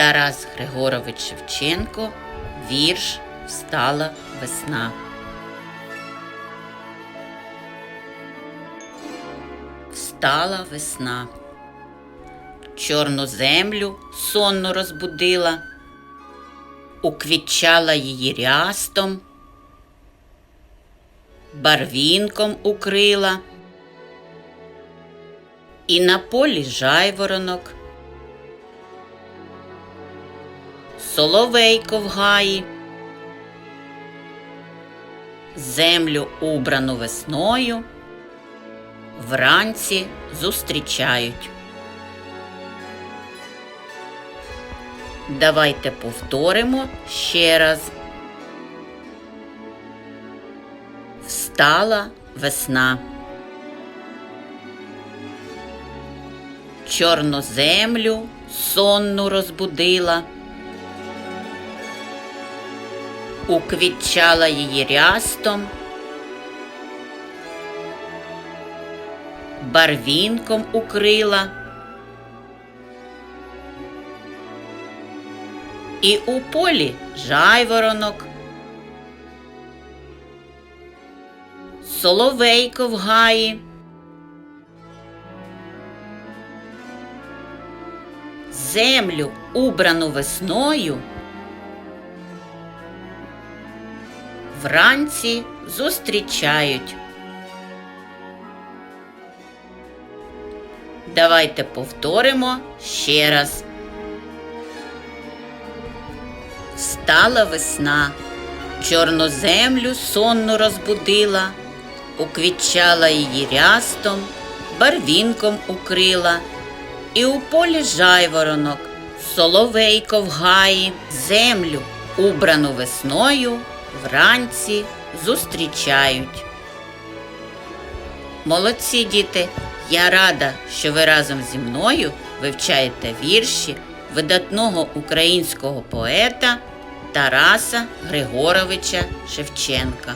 Тарас Григорович Шевченко, вірш Встала весна. Встала весна. Чорну землю сонно розбудила, уквітчала її рястом, барвінком укрила, і на полі жайворонок, соловейко в гаї, землю убрану весною вранці зустрічають. Давайте повторимо ще раз. Встала весна. Чорну землю сонну розбудила, уквітчала її рястом, барвінком укрила. І у полі жайворонок, соловейко в гаї, землю, убрану весною, вранці зустрічають. Давайте повторимо ще раз. Встала весна, чорну землю сонну розбудила, уквітчала її рястом, барвінком укрила, і у полі жайворонок, соловейко в гаї, землю, убрану весною, вранці зустрічають. Молодці діти! Я рада, що ви разом зі мною вивчаєте вірші видатного українського поета Тараса Григоровича Шевченка.